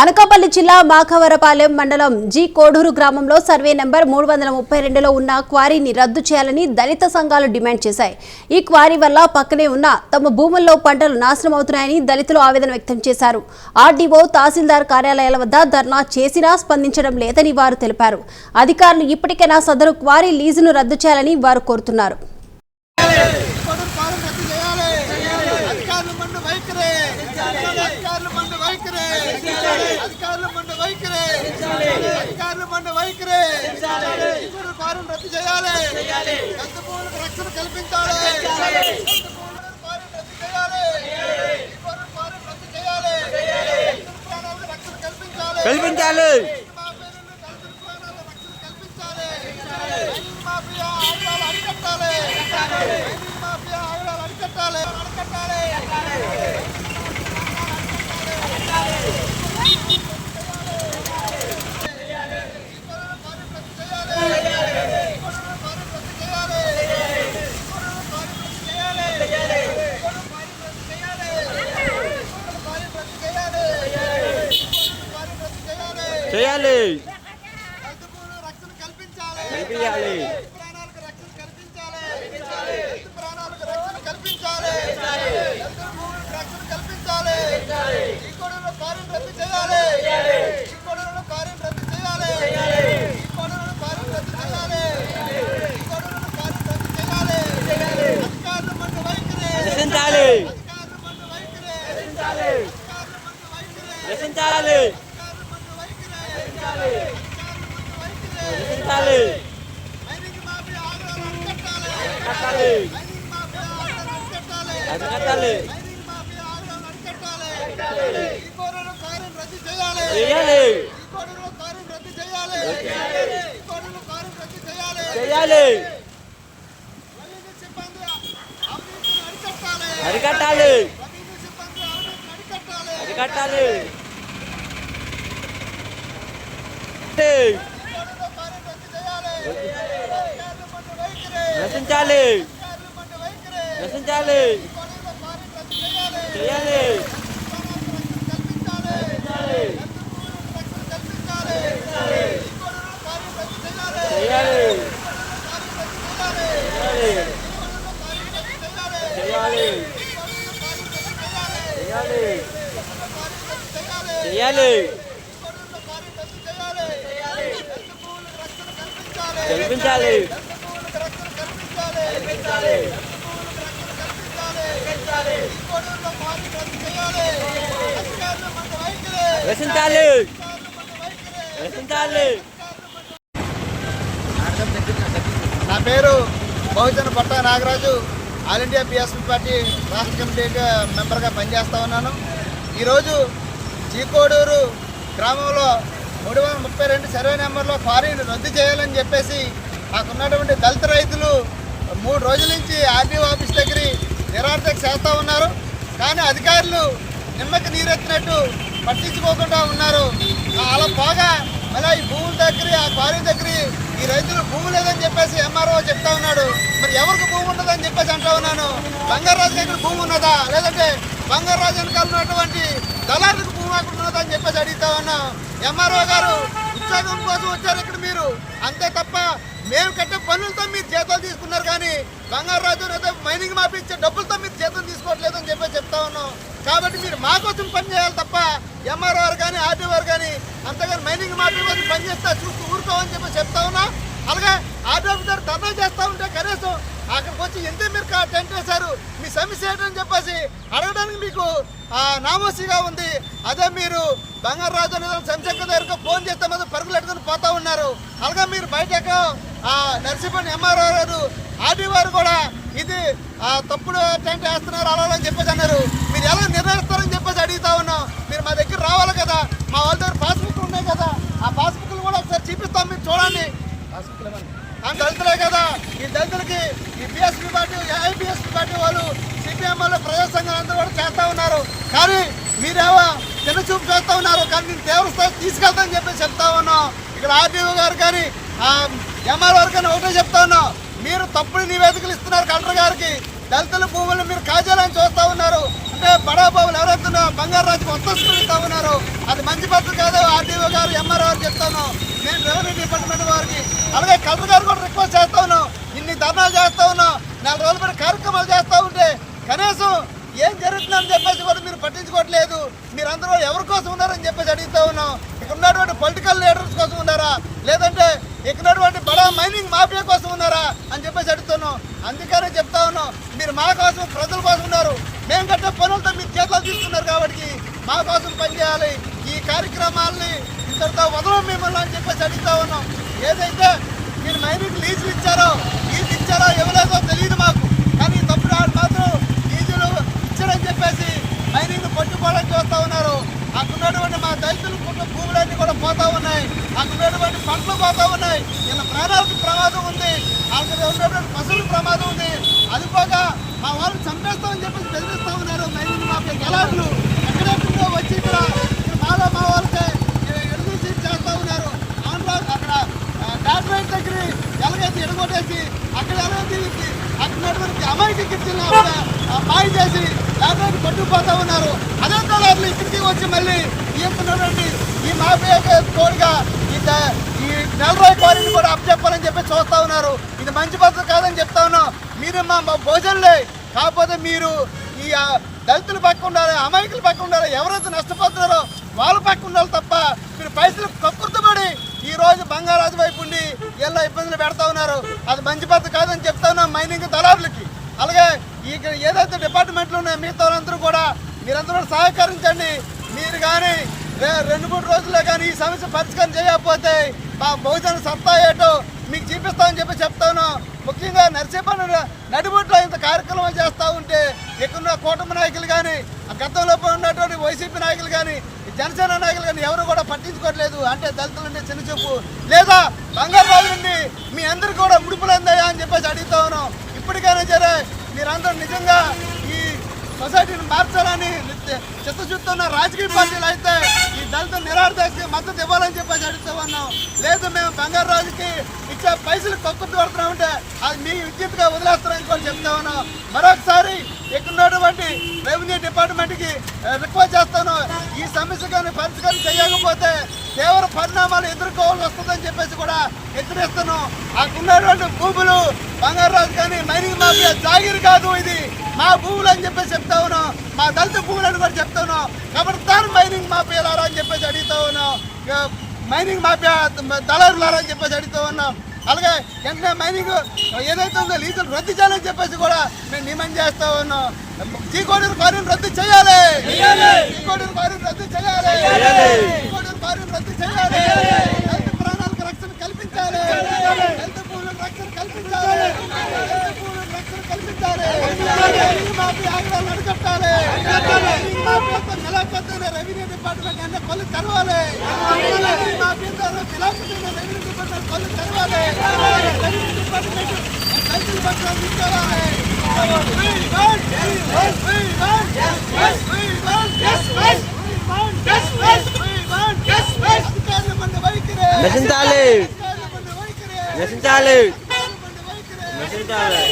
అనకాపల్లి జిల్లా మాఖవరపాలెం మండలం జి కోడూరు గ్రామంలో సర్వే నెంబర్ మూడు వందల ముప్పై రెండులో ఉన్న క్వారీని రద్దు చేయాలని దళిత సంఘాలు డిమాండ్ చేశాయి. ఈ క్వారీ వల్ల పక్కనే ఉన్న తమ భూముల్లో పంటలు నాశనం అవుతున్నాయని దళితులు ఆవేదన వ్యక్తం చేశారు. ఆర్డీఓ తహసీల్దార్ కార్యాలయాల వద్ద ధర్నా చేసినా స్పందించడం లేదని వారు తెలిపారు. అధికారులు ఇప్పటికైనా సదరు క్వారీ లీజును రద్దు చేయాలని వారు కోరుతున్నారు కొడుకు కాలం రద్దు చేయాలి అధికారులు మండు వైఖరి అధికారులు మండు వైఖరి అధికారులు మండు వైఖరి అధికారులు మండు వైఖరి కొడుకు కాలం రద్దు చేయాలి. భూములకు రక్షణ కల్పించాలి. ఎంత భూములకు కాలం రద్దు చేయాలి ఈ కొడుకు కాలం రద్దు చేయాలి రైతుల ప్రాణాలకు రక్షణ కల్పించాలి కల్పించాలి మాఫియాలను రైతుల ప్రాణాలకు రక్షణ కల్పించాలి రైతు మాఫియా ఆయుధాలు అరికట్టాలి రైతు మాఫియా ఆయుధాలు అరికట్టాలి అరికట్టాలి చేయాలి రక్షణ కల్పించాలి కల్పించాలి ప్రాణాలకు రక్షణ కల్పించాలి రైతు ప్రాణాలకు రక్షణ కల్పించాలి రైతు భూములకు రక్షణ కల్పించాలి ఈ కొడుకుల కార్యం రద్దు చేయాలి ఈ కొడుకుల కార్యం రద్దు చేయాలి ఈ కొడుకుల కార్యం రద్దు చేయాలి ఈ కొడుకుల కార్యం రద్దు చేయాలి అధికారులు మండు వైఖరి రచించాలి అధికారులు మండు వైఖరి అధికారులు మండు వైఖరి రచించాలి అధికారులు మండు వైఖరి అధికారులు మండు వైఖరి రచించాలి మైనింగ్ మాఫియా ఆగ్రహాలు అరికట్టాలి కట్టాలి మైనింగ్ మాఫియా ఆగ్రహాలు అరికట్టాలి అది కట్టాలి మైనింగ్ మాఫియా ఆగ్రహాలు అరికట్టాలి ఈ కోరలో కార్యం రద్దు చేయాలి చేయాలి ఈ కోరలో కార్యం రద్దు చేయాలి ఈ కోరలో కార్యం రద్దు చేయాలి చేయాలి రెవెన్యూ సిబ్బంది అవినీతిని అరికట్టాలి. అరికట్టాలి. రెవెన్యూ సిబ్బంది అవినీతిని అరికట్టాలి అరికట్టాలి ఈ కోరలో కార్యం రద్దు చేయాలి అధికారులు మండు వైఖరి రచించాలి అధికారులు మండు వైఖరి రచించాలి ఈ కోరలో కార్యం రద్దు చేయాలి చేయాలి చేయాలి చేయాలి చేయాలి. చేయాలి. కల్పించాలి. రచించాలి రచించాలి నా పేరు Bahujana Patta Nagaraju. All India PSP party రాష్ట్ర కమిటీగా మెంబర్గా పనిచేస్తూ ఉన్నాను. ఈరోజు చీకోడూరు గ్రామంలో మూడు వందల ముప్పై రెండు సర్వే నెంబర్లో క్వారీని రద్దు చేయాలని చెప్పేసి మాకున్నటువంటి దళిత రైతులు మూడు రోజుల నుంచి ఆర్డీఓ ఆఫీస్ దగ్గర నిరార్థక చేస్తూ ఉన్నారు. కానీ అధికారులు నిమ్మకి నీరెత్తినట్టు పట్టించుకోకుండా ఉన్నారు. అలా పోగా మళ్ళీ ఈ భూముల దగ్గర ఆ క్వారీ దగ్గర ఈ రైతులు భూమి లేదని చెప్పేసి ఎంఆర్ఓ చెప్తా ఉన్నాడు. మరి ఎవరికి భూమి ఉండదని చెప్పేసి అంటా ఉన్నాను? బంగారాజు దగ్గర భూమి ఉన్నదా? లేదంటే బంగారాజు వెనకాల ఉన్నటువంటి దళారులకు భూమి అక్కడ అని చెప్పేసి అడుగుతా ఉన్నాం. ఎంఆర్ఓ గారు ఉద్యోగం కోసం వచ్చారు ఇక్కడ మీరు. అంతే తప్ప మేము కట్టే పనులతో మీరు జీతాలు తీసుకున్నారు కానీ బంగారాజు అయితే మైనింగ్ మాపించే డబ్బులతో మీరు జీతం తీసుకోవట్లేదు అని చెప్పి చెప్తా ఉన్నాం. కాబట్టి మీరు మా కోసం పని చేయాలి తప్ప ఎంఆర్ఆర్ కానీ ఆర్డీ కానీ అంతగాని మైనింగ్ మాఫీ కోసం పనిచేస్తా చూస్తూ ఊరుకోమని చెప్పి చెప్తా ఉన్నా. అలాగే ఆర్డీ ఆఫీసర్ ధర్నా చేస్తా ఉంటే కనీసం అక్కడికి వచ్చి ఎందుకు మీరు కా- టెంట్ వేశారు? మీ సమస్య ఏంటని చెప్పేసి అడగడానికి మీకు నామోసిగా ఉంది. అదే మీరు బంగారు అనేది సంచక్క దగ్గరకు ఫోన్ చేస్తే మాత్రం పరుగులు ఎట్టుకుని పోతా ఉన్నారు. అలాగే మీరు బయట ఎక్కడో, ఎంఆర్ఆర్ ఎంఆర్ఓ గారు ఆర్డీ వారు కూడా ఇది తప్పుడు టెంట్ వేస్తున్నారు అలా అని చెప్పేసి అన్నారు. మీరు ఎలా నిర్ణయిస్తారని చెప్పేసి అడుగుతా ఉన్నాం. మీరు మా దగ్గర రావాలి కదా. మా వాళ్ళ దగ్గర పాస్బుక్ ఉన్నాయి కదా. ఆ పాస్బుక్లు కూడా ఒకసారి చూపిస్తాం మీరు చూడండి. ఆ దళితులే కదా. ఈ దళితులకి ఈ బిఎస్పీ పార్టీ ఏఐబిఎస్పీ పార్టీ వాళ్ళు సిపిఎం వాళ్ళు ప్రజా సంఘాలు అందరూ కూడా చేస్తా ఉన్నారు. కానీ మీరేమో చిన్న చూపు చేస్తా ఉన్నారు. కానీ నేను తీవ్ర స్థాయి చెప్పి చెప్తా ఉన్నాం. ఇక్కడ ఆర్టీఓ గారు కానీ ఎంఆర్ గారు కానీ ఒకటే చెప్తా ఉన్నాం. మీరు తప్పుడు నివేదికలు ఇస్తున్నారు కలెక్టర్ గారికి. దళితుల భూములు మీరు కాజేయాలని చూస్తా ఉన్నారు. అంటే బడాబాబులు ఎవరైతే బంగారు రాజుకు ఒత్తస్తులు ఉన్నారు అది మంచి పద్ధతి కాదు ఆర్డీఓ గారు ఎంఆర్ఓ గారు చెప్తాను. నేను రెవెన్యూ డిపార్ట్మెంట్ వారికి. అలాగే కలెక్టర్ గారు కూడా రిక్వెస్ట్ చేస్తా ఉన్నాం. ఇన్ని ధర్నాలు చేస్తా ఉన్నాం. నాలుగు రోజుల పాటు కార్యక్రమాలు చేస్తూ ఉంటే కనీసం ఏం జరుగుతుందని చెప్పేసి కూడా మీరు పట్టించుకోవట్లేదు. మీరందరూ ఎవరి కోసం ఉన్నారని చెప్పేసి అడుగుతా ఉన్నాం. ఇక్కడ ఉన్నటువంటి పొలిటికల్ లీడర్స్ కోసం ఉన్నారా? లేదంటే ఇక్కడటువంటి బడా మైనింగ్ మాఫియా కోసం ఉన్నారా? అని చెప్పేసి అడుగుతున్నాం. అందుకనే చెప్తా ఉన్నాం. మీరు మా కోసం ప్రజల కోసం ఉన్నారు. మేము కట్టే పనులతో మీరు చేతులు తీసుకున్నారు కాబట్టి మా కోసం పనిచేయాలి ఈ కార్యక్రమాల్ని ఇంతటితో వదలం మిమ్మల్ని అని చెప్పేసి అడుగుతా ఉన్నాం. ఏదైతే మీరు మైనింగ్ లీజులు ఇచ్చారో లీజు ఇచ్చారో ఎవరేదో తెలియదు మాకు. కానీ తప్పుడు ఆడు మాత్రం లీజులు ఇచ్చారని చెప్పేసి మైనింగ్ పట్టుకోవడానికి చూస్తూ ఉన్నారు. అక్కడ మా దళితులు పుట్టిన భూములన్నీ కూడా పోతా ఉన్నాయి. అక్కడున్నటువంటి పంటలు పోతా ఉన్నాయి. ఇలా ప్రాణాలకు ప్రమాదం ఉంది. అక్కడ ఉన్నటువంటి పశువులకు ప్రమాదం ఉంది. అది పోగా మా వాళ్ళు చంపేస్తామని చెప్పేసి బెదిరిస్తా ఉన్నారు. మైనింగ్ మాఫియా గలాట్లు ఎక్కడెక్కడో వచ్చి ఇక్కడ మాలో మా వాళ్ళకి ఎడుదీసి చేస్తూ ఉన్నారు. ఆంధ్ర అక్కడ డాక్టరేట్ దగ్గర ఎలాగైతే ఎడగొట్టేసి అక్కడ ఎలాగైతే అక్కడ ఉన్నటువంటి అమాయకి కిచ్చిన పాయి చేసి డాక్టరేట్ కొట్టుకుపోతా ఉన్నారు. అదే తలారులు ఇక్కడికి వచ్చి మళ్ళీ ఈ యొక్క ఈ మాఫియాకి తోడుగా ఈ ద- ఈ నెల రోజు క్వారీని కూడా అప్పచెప్పాలని చెప్పి చూస్తా ఉన్నారు. ఇది మంచి పద్ధతి కాదని చెప్తా ఉన్నాం. మీరు మా మా భోజనలే. కాకపోతే మీరు ఈ దళితుల పక్క ఉండాలి అమాయకుల పక్క ఉండాలి ఎవరైతే నష్టపోతున్నారో వాళ్ళ పక్క ఉండాలి తప్ప మీరు పైసలు కక్కుర్తపడి ఈ రోజు బంగారాజు వైపు ఉండి ఎలా ఇబ్బందులు పెడతా ఉన్నారు. అది మంచి పద్ధతి కాదని చెప్తా ఉన్నాం మైనింగ్ దళారులకి. అలాగే ఇక్కడ ఏదైతే డిపార్ట్మెంట్లు ఉన్నాయో మిగతా వాళ్ళందరూ కూడా మీరందరూ సహకరించండి. మీరు కానీ రెండు మూడు రోజుల్లో సమస్య పరిష్కారం చేయకపోతే మా బహుజన సత్తా ఏటో మీకు చూపిస్తామని చెప్పి చెప్తాను. ముఖ్యంగా నరసింహ నడిబొట్లో ఇంత కార్యక్రమం చేస్తూ ఉంటే ఇక్కడ కూటమి నాయకులు కానీ గతంలో ఉన్నటువంటి వైసీపీ నాయకులు కానీ జనసేన నాయకులు కానీ ఎవరు కూడా పట్టించుకోవట్లేదు. అంటే దళితులు అంటే చిన్న చూపు లేదా బంగారు నుండి మీ అందరు కూడా ముడుపులందయ్యా అని చెప్పేసి అడుగుతా ఉన్నాం. ఇప్పటికైనా సరే మీరందరూ నిజంగా సొసైటీని మార్చాలని చిత్తశుద్ధి ఉన్న రాజకీయ పార్టీలు అయితే ఈ దళిత నిరార్థకి మద్దతు ఇవ్వాలని చెప్పేసి అడుగుతూ ఉన్నాం. లేదు మేము బంగారు రాజుకి ఇచ్చే పైసలు తక్కువ పడుతున్నామంటే అది మీ విద్యుత్గా వదిలేస్తారని కూడా చెప్తా ఉన్నాం. మరొకసారి ఇక్కడ ఉన్నటువంటి రెవెన్యూ డిపార్ట్మెంట్కి రిక్వెస్ట్ చేస్తాను. ఈ సమస్య కానీ పరిష్కారం చేయకపోతే తీవ్ర పరిణామాలు ఎదుర్కోవాల్సి వస్తుందని చెప్పేసి కూడా హెచ్చరిస్తాను అక్కడ ఉన్నటువంటి భూములు బంగారు రాజు కానీ మైనింగ్ మాఫియా జాగిరి కాదు ఇది. మా భూములు అని చెప్పేసి చెప్తా ఉన్నాం. మా దళిత భూములు అని కూడా చెప్తా ఉన్నాం. కాబట్టి దాని మైనింగ్ మాఫియాలారా అని చెప్పేసి అడుగుతా ఉన్నాం. మైనింగ్ మాఫియా దళారులారా అని చెప్పేసి అడుగుతూ ఉన్నాం. అలాగే వెంటనే మైనింగ్ ఏదైతే ఉందో లీజులు రద్దు చేయాలని చెప్పేసి కూడా మేము డిమాండ్ చేస్తా ఉన్నాం. చీకోడూరు కారుని రద్దు చేయాలి. చీకోడూరు కారుని రద్దు చేయాలి. చీకోడూరు కారుని రద్దు చేయాలి. రైతు ప్రాణాలకు రక్షణ కల్పించాలి. రైతు భూములకు రక్షణ కల్పించాలి. మైనింగ్ మాఫియా ఆగ్రహాలు అడగట్టాలి మైనింగ్ మాఫియాతో నిలబెట్టిన రెవెన్యూ డిపార్ట్మెంట్ అన్న కొలు తెరవాలి మైనింగ్ మాఫియాతో నిలబెట్టిన రెవెన్యూ డిపార్ట్మెంట్ కొలు తెరవాలి రెవెన్యూ డిపార్ట్మెంట్ రైతుల పట్ల తీసుకోవాలి We want, we want, we want, yes, we want, yes, we want, yes, we want, yes, అధికారుల మంది వైఖరి నశించాలి అధికారుల మంది వైఖరి నశించాలి అధికారుల మంది వైఖరి నశించాలి